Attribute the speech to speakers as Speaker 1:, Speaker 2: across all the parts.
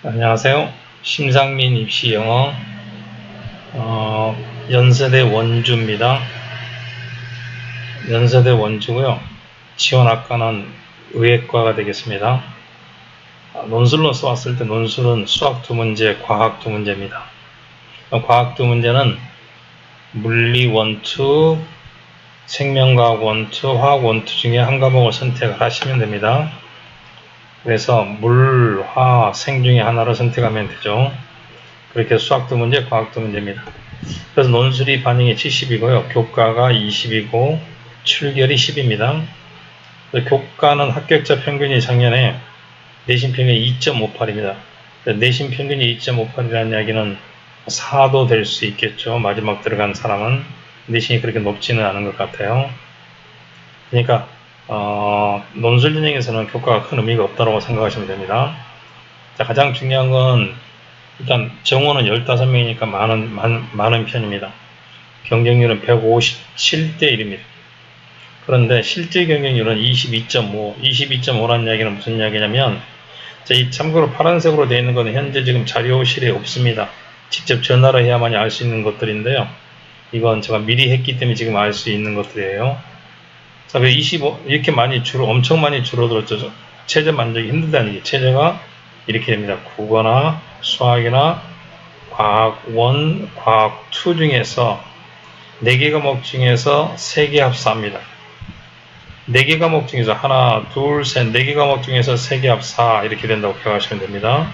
Speaker 1: 안녕하세요. 심상민 입시 영어 어, 연세대 원주입니다. 연세대 원주고요. 지원 학과는 의예과가 되겠습니다. 아, 논술로 써왔을 때 논술은 수학 두 문제, 과학 두 문제입니다. 어, 과학 두 문제는 물리 원투, 생명과학 원투, 화학 원투 중에 한 과목을 선택을 하시면 됩니다. 그래서 물, 화, 생 중에 하나를 선택하면 되죠. 그렇게 수학 두 문제, 과학 두 문제입니다. 그래서 논술이 반영이 70이고요. 교과가 20이고 출결이 10입니다. 교과는 합격자 평균이 작년에 내신 평균이 2.58입니다. 내신 평균이 2.58이라는 이야기는 4도 될 수 있겠죠. 마지막 들어간 사람은 내신이 그렇게 높지는 않은 것 같아요. 그러니까 어, 논술 진행에서는 교과가 큰 의미가 없다고 생각하시면 됩니다. 자, 가장 중요한 건 일단 정원은 15명이니까 많은, 많, 많은 편입니다. 경쟁률은 157대 1입니다. 그런데 실제 경쟁률은 22.5, 22.5라는 이야기는 무슨 이야기냐면 자, 이 참고로 파란색으로 되어 있는 것은 현재 지금 자료실에 없습니다. 직접 전화를 해야만이 알 수 있는 것들인데요. 이건 제가 미리 했기 때문에 지금 알 수 있는 것들이에요. 자, 25, 이렇게 많이 줄어, 엄청 많이 줄어들었죠. 체제 만족이 힘들다는 게 체제가 이렇게 됩니다. 국어나 수학이나 과학 1, 과학 2 중에서 4개 과목 중에서 3개 합사합니다. 4개 과목 중에서 하나, 둘, 셋, 4개 과목 중에서 3개 합사 이렇게 된다고 기억하시면 됩니다.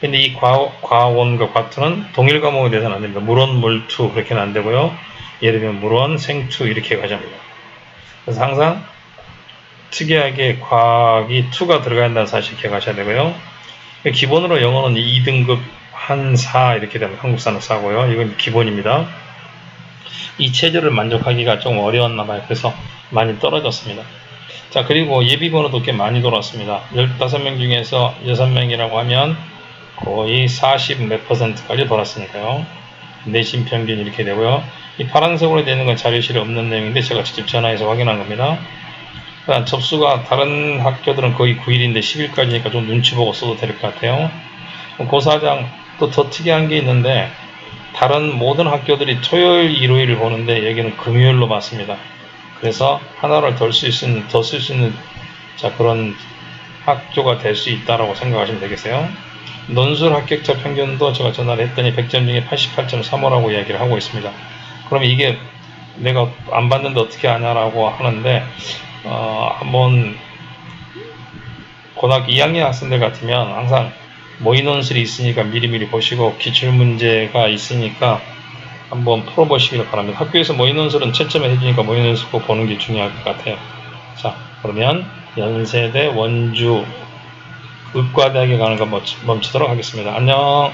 Speaker 1: 근데 이 과, 과원과 과투는 동일 과목에 대해서는 안 됩니다. 물원, 물투 그렇게는 안 되고요. 예를 들면 물원, 생투 이렇게 가져옵니다. 그래서 항상 특이하게 과학이 2가 들어가 있다는 사실 기억하셔야 되고요. 기본으로 영어는 2등급 한 4 이렇게 되면 한국사는 4고요. 이건 기본입니다. 이 체제를 만족하기가 좀 어려웠나 봐요. 그래서 많이 떨어졌습니다. 자, 그리고 예비 번호도 꽤 많이 돌았습니다. 15명 중에서 6명이라고 하면 거의 40 몇 퍼센트까지 돌았으니까요. 내신 평균 이렇게 되고요. 이 파란색으로 되는 건 자료실에 없는 내용인데 제가 직접 전화해서 확인한 겁니다. 그다음 접수가 다른 학교들은 거의 9일인데 10일까지니까 좀 눈치 보고 써도 될 것 같아요. 고사장 또 더 특이한 게 있는데 다른 모든 학교들이 토요일, 일요일을 보는데 여기는 금요일로 맞습니다. 그래서 하나를 더쓸수 있는 더 쓸 수 있는 자 그런 학교가 될 수 있다라고 생각하시면 되겠어요. 논술 합격자 평균도 제가 전화를 했더니 100점 중에 88.35라고 이야기를 하고 있습니다. 그럼 이게 내가 안 봤는데 어떻게 아냐라고 하는데 어, 한번 고등학교 2학년 학생들 같으면 항상 모의논술이 있으니까 미리미리 보시고 기출문제가 있으니까 한번 풀어보시길 바랍니다. 학교에서 모의논술은 채점을 해주니까 모의논술 꼭 보는 게 중요할 것 같아요. 자, 그러면 연세대 원주 의과대학에 가는 거 멈추도록 하겠습니다. 안녕.